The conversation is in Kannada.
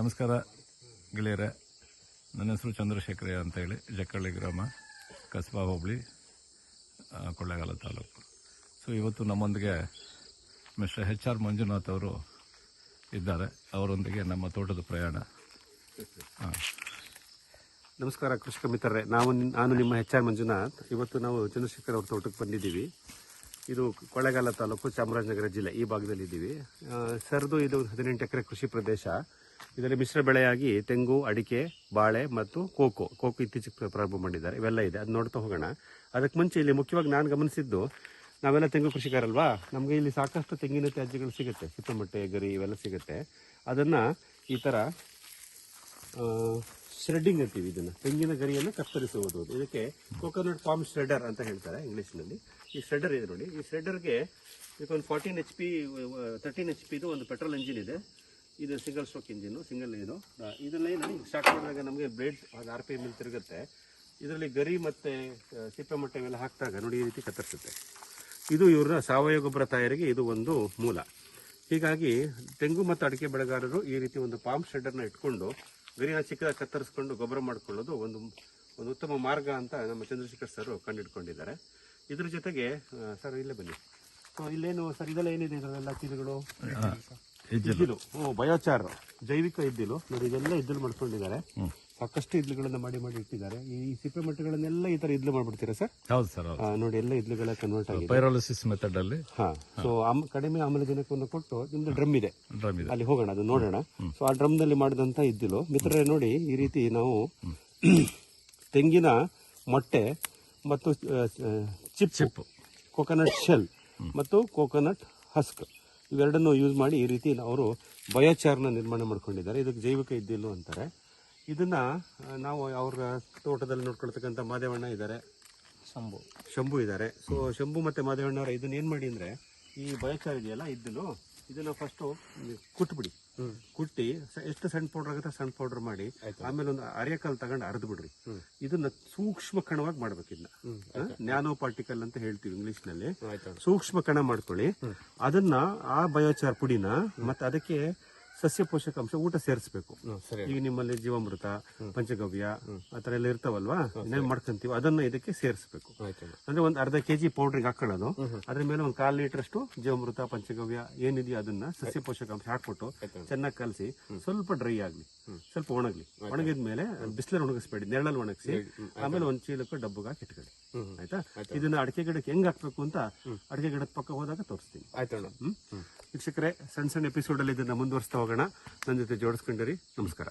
ನಮಸ್ಕಾರ ಗೆಳೆಯರ. ನನ್ನ ಹೆಸರು ಚಂದ್ರಶೇಖರಯ್ಯ ಅಂತೇಳಿ. ಜಕ್ಕಳ್ಳಿ ಗ್ರಾಮ, ಕಸ್ಬಾ ಹೋಬಳಿ ಕೊಳ್ಳೇಗಾಲ ತಾಲೂಕು. ಸೊ ಇವತ್ತು ನಮ್ಮೊಂದಿಗೆ ಮಿಸ್ಟರ್ ಹೆಚ್ ಆರ್ ಮಂಜುನಾಥ್ ಅವರು ಇದ್ದಾರೆ. ಅವರೊಂದಿಗೆ ನಮ್ಮ ತೋಟದ ಪ್ರಯಾಣ. ನಮಸ್ಕಾರ ಕೃಷಿಕ ಮಿತ್ರರೇ. ನಾವು ನಿನ್- ನಿಮ್ಮ ಎಚ್ ಆರ್ ಮಂಜುನಾಥ್. ಇವತ್ತು ನಾವು ಚಂದ್ರಶೇಖರ್ ಅವ್ರ ತೋಟಕ್ಕೆ ಬಂದಿದ್ದೀವಿ. ಇದು ಕೊಳ್ಳೇಗಾಲ ತಾಲೂಕು ಚಾಮರಾಜನಗರ ಜಿಲ್ಲೆ ಈ ಭಾಗದಲ್ಲಿದ್ದೀವಿ. ಸರ್ದು ಇದು ಹದಿನೆಂಟು ಎಕರೆ ಕೃಷಿ ಪ್ರದೇಶ. ಇದರಲ್ಲಿ ಮಿಶ್ರ ಬೆಳೆಯಾಗಿ ತೆಂಗು, ಅಡಿಕೆ, ಬಾಳೆ ಮತ್ತು ಕೋಕೋ. ಕೋಕೋ ಇತ್ತೀಚೆಗೆ ಪ್ರಾರಂಭ ಮಾಡಿದ್ದಾರೆ. ಇವೆಲ್ಲ ಇದೆ. ಅದು ನೋಡ್ತಾ ಹೋಗೋಣ. ಅದಕ್ಕೆ ಮುಂಚೆ ಇಲ್ಲಿ ಮುಖ್ಯವಾಗಿ ನಾನು ಗಮನಿಸಿದ್ದು, ನಾವೆಲ್ಲ ತೆಂಗು ಕೃಷಿಕರಲ್ವಾ? ನಮಗೆ ಇಲ್ಲಿ ಸಾಕಷ್ಟು ತೆಂಗಿನ ತ್ಯಾಜ್ಯಗಳು ಸಿಗುತ್ತೆ. ಸುತ್ತಮಟ್ಟೆ ಗರಿ ಇವೆಲ್ಲ ಸಿಗುತ್ತೆ. ಅದನ್ನು ಈ ಥರ ಶ್ರೆಡ್ಡಿಂಗ್ ಅಂತೀವಿ ಇದನ್ನು. ತೆಂಗಿನ ಗರಿಯನ್ನು ಕತ್ತರಿಸುವುದು. ಇದಕ್ಕೆ ಕೋಕೋನಟ್ ಫಾರ್ಮ್ ಶ್ರೆಡರ್ ಅಂತ ಹೇಳ್ತಾರೆ ಇಂಗ್ಲೀಷ್ನಲ್ಲಿ. ಈ ಶ್ರೆಡರ್ ಇದೆ ನೋಡಿ. ಈ ಶ್ರೆಡರ್ಗೆ ಇದಕ್ಕೊಂದು fourteen H P thirteen H ಪಿದು ಒಂದು ಪೆಟ್ರೋಲ್ ಇಂಜಿನ್ ಇದೆ. ಇದು ಸಿಂಗಲ್ ಸ್ಟ್ರೋಕ್ ಇಂಜಿನ್ ಸಿಂಗಲ್ ಆ, ಇದರಲ್ಲಿ ನಾವು ಸ್ಟಾರ್ಟ್ ಮಾಡಿದಾಗ ನಮಗೆ ಬ್ಲೇಡ್ ಆರ್ ಪಿ ಎಂ ತಿರುಗುತ್ತೆ. ಇದರಲ್ಲಿ ಗರಿ ಮತ್ತು ಸಿಪ್ಪೆ ಮೊಟ್ಟೆ ಇವೆಲ್ಲ ಹಾಕಿದಾಗ ನೋಡಿ ಈ ರೀತಿ ಕತ್ತರಿಸುತ್ತೆ. ಇದು ಇವರ ಸಾವಯವ ಗೊಬ್ಬರ ತಯಾರಿಗೆ ಇದು ಒಂದು ಮೂಲ. ಹೀಗಾಗಿ ತೆಂಗು ಮತ್ತು ಅಡಿಕೆ ಬೆಳೆಗಾರರು ಈ ರೀತಿ ಒಂದು ಪಾಮ್ ಶೆಡ್ಡರ್ನ ಇಟ್ಕೊಂಡು ಗರಿನ ಚಿಕ್ಕದಾಗಿ ಕತ್ತರಿಸ್ಕೊಂಡು ಗೊಬ್ಬರ ಮಾಡ್ಕೊಳ್ಳೋದು ಒಂದು ಒಂದು ಉತ್ತಮ ಮಾರ್ಗ ಅಂತ ನಮ್ಮ ಚಂದ್ರಶೇಖರ್ ಸರ್ ಕಂಡುಹಿಡ್ಕೊಂಡಿದ್ದಾರೆ ಇದ್ರ ಜೊತೆಗೆ ಸರ್ ಇಲ್ಲೇ ಬನ್ನಿ. ಸೊ ಇಲ್ಲೇನು ಸರ್ ಇದೆಲ್ಲ ಏನಿದೆ ಇದರಲ್ಲೆಲ್ಲ ಇಜ್ಜಿಲು ಇದ್ದಿಲು ಓ ಬಯೋಚಾರ್ ಜೈವಿಕ ಇದ್ದಿಲು ನೋಡಿ ಇದೆಲ್ಲ ಇದ್ದಿಲು ಮಾಡ್ಕೊಂಡಿದ್ದಾರೆ. ಸಾಕಷ್ಟು ಇದ್ಲುಗಳನ್ನ ಮಾಡಿ ಮಾಡಿ ಇಟ್ಟಿದ್ದಾರೆ. ಈ ಸಿಪ್ಪೆ ಮಟ್ಟಗಳನ್ನೆಲ್ಲ ಈ ತರ ಇದ್ಲು ಮಾಡ್ಬಿಡ್ತೀರಾ ಸರ್? ಹೌದು ಸರ್ ನೋಡಿ ಎಲ್ಲ ಇದ್ಲುಗಳ ಕನ್ವರ್ಟ್ ಆಗಿದೆ. ಪೈರಾಲಿಸಿಸ್ ಮೆಥಡಲ್ಲಿ ಹಾ ಸೊ ಕಡಿಮೆ ಆಮ್ಲಜನಕವನ್ನು ಕೊಟ್ಟು ನಿಮ್ದು ಡ್ರಮ್ ಇದೆ. ಡ್ರಮ್ ಇದೆ. ಅಲ್ಲಿ ಹೋಗೋಣ ಅದು ನೋಡೋಣ. ಸೊ ಆ ಡ್ರಮ್ನಲ್ಲಿ ಮಾಡಿದಂತ ಇದ್ದಿಲು ಮಿತ್ರರೇ ನೋಡಿ ಈ ರೀತಿ ನಾವು ತೆಂಗಿನ ಮೊಟ್ಟೆ ಮತ್ತು ಚಿಪ್ ಚಿಪ್ ಕೋಕೋನಟ್ ಶೆಲ್ ಮತ್ತು ಕೋಕೋನಟ್ ಹಸ್ಕ್ ಇವೆರಡನ್ನು ಯೂಸ್ ಮಾಡಿ ಈ ರೀತಿ ಅವರು ಬಯೋಚಾರ್ನ ನಿರ್ಮಾಣ ಮಾಡ್ಕೊಂಡಿದ್ದಾರೆ. ಇದಕ್ಕೆ ಜೈವಿಕ ಇದ್ದಿಲ್ಲ ಅಂತಾರೆ. ಇದನ್ನ ನಾವು ಅವ್ರ ತೋಟದಲ್ಲಿ ನೋಡ್ಕೊಳ್ತಕ್ಕಂಥ ಮಾದೇವಣ್ಣ ಇದ್ದಾರೆ. ಶಂಭು. ಶಂಭು ಇದ್ದಾರೆ. ಸೊ ಶಂಭು ಮತ್ತೆ ಮಾದೇವಣ್ಣ ಇದನ್ನ ಏನ್ ಮಾಡಿ ಅಂದರೆ ಈ ಬಯೋಚಾರ್ ಇದೆಯಲ್ಲ ಇದ್ದಿಲು ಇದನ್ನ ಫಸ್ಟ್ ಕುಟ್ಬಿಡಿ. ಕುಟ್ಟಿ ಎಷ್ಟು ಸಣ್ಣ ಪೌಡರ್ ಆಗುತ್ತೆ ಸಣ್ಣ ಪೌಡರ್ ಮಾಡಿ ಆಮೇಲೆ ಒಂದು ಅರೆಕಲ್ ತಗೊಂಡು ಅರ್ದು ಬಿಡ್ರಿ ಇದನ್ನ ಸೂಕ್ಷ್ಮ ಕಣವಾಗಿ ಮಾಡ್ಬೇಕು ಇದನ್ನ ನ್ಯಾನೋ ಪಾರ್ಟಿಕಲ್ ಅಂತ ಹೇಳ್ತೀವಿ ಇಂಗ್ಲಿಷ್ನಲ್ಲಿ ಸೂಕ್ಷ್ಮ ಕಣ ಮಾಡ್ಕೊಳ್ಳಿ ಅದನ್ನ ಆ ಬಯೋಚಾರ್ ಪುಡಿನ ಮತ್ತೆ ಅದಕ್ಕೆ ಸಸ್ಯ ಪೋಷಕಾಂಶ ಊಟ ಸೇರಿಸಬೇಕು. ಈಗ ನಿಮ್ಮಲ್ಲಿ ಜೀವಾಮೃತ ಪಂಚಗವ್ಯ ಆತರ ಎಲ್ಲ ಇರ್ತಾವಲ್ವಾ? ಏನೇನ್ ಮಾಡ್ಕೊಂತೀವಿ. ಅದನ್ನ ಇದಕ್ಕೆ ಸೇರಿಸಬೇಕು. ಅಂದ್ರೆ ಒಂದ್ ಅರ್ಧ ಕೆಜಿ ಪೌಡ್ರಿಗೆ ಹಾಕೊಳ್ಳೋದು. ಅದ್ರ ಮೇಲೆ ಒಂದ್ ಕಾಲ್ ಲೀಟರ್ ಅಷ್ಟು ಜೀವಾಮೃತ ಪಂಚಗವ್ಯ ಏನಿದೆಯೋ ಅದನ್ನ ಸಸ್ಯ ಪೋಷಕಾಂಶ ಹಾಕ್ಬಿಟ್ಟು ಚೆನ್ನಾಗಿ ಕಲಸಿ ಸ್ವಲ್ಪ ಡ್ರೈ ಆಗ್ಲಿ. ಸ್ವಲ್ಪ ಒಣಗ್ಲಿ. ಒಣಗಿದ್ಮೇಲೆ ಬಿಸಿಲಲ್ಲಿ ಒಣಗಿಸ್ಬೇಡಿ. ನೆರಳಲ್ಲಿ ಒಣಗಿಸಿ ಆಮೇಲೆ ಒಂದ್ ಚೀಲಕ್ಕೆ ಡಬ್ಬಗೆ ಹಾಕಿ ಇಟ್ಕೊಳ್ಳಿ. ಆಯ್ತಾ? ಇದನ್ನ ಅಡಿಕೆ ಗಿಡಕ್ಕೆ ಹೆಂಗ್ ಹಾಕ್ಬೇಕು ಅಂತ ಅಡಿಕೆ ಗಿಡದ ಪಕ್ಕ ಹೋದಾಗ ತೋರಿಸ್ತೀನಿ. ಆಯ್ತಣ್ಣ. ಹ್ಮ್. ವೀಕ್ಷಕರೇ ಸಣ್ಣ ಸಣ್ಣ ಎಪಿಸೋಡ್ ಅಲ್ಲಿ ಇದನ್ನ ಮುಂದುವರಿಸ್ತಾ ಹೋಗೋಣ. ನನ್ನ ಜೊತೆ ಜೋಡಿಸ್ಕೊಂಡರಿ. ನಮಸ್ಕಾರ.